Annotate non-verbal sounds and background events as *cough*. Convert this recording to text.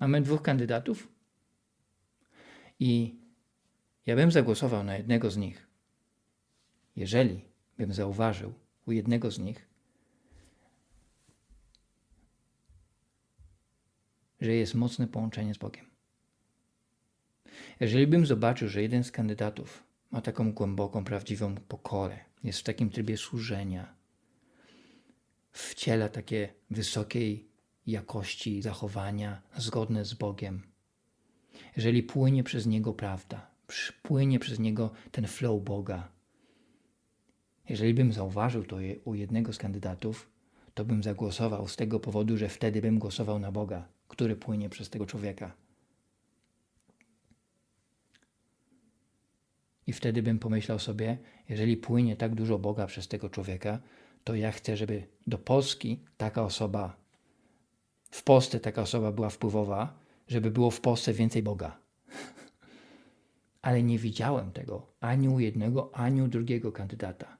Mamy dwóch kandydatów i ja bym zagłosował na jednego z nich, jeżeli bym zauważył u jednego z nich, że jest mocne połączenie z Bogiem. Jeżeli bym zobaczył, że jeden z kandydatów ma taką głęboką, prawdziwą pokorę, jest w takim trybie służenia, wciela takie wysokiej jakości zachowania zgodne z Bogiem, jeżeli płynie przez niego prawda, płynie przez niego ten flow Boga, jeżeli bym zauważył to u jednego z kandydatów, to bym zagłosował z tego powodu, że wtedy bym głosował na Boga, który płynie przez tego człowieka. I wtedy bym pomyślał sobie, jeżeli płynie tak dużo Boga przez tego człowieka, to ja chcę, żeby do Polski taka osoba, w Polsce taka osoba była wpływowa, żeby było w Polsce więcej Boga. *laughs* Ale nie widziałem tego ani u jednego, ani u drugiego kandydata.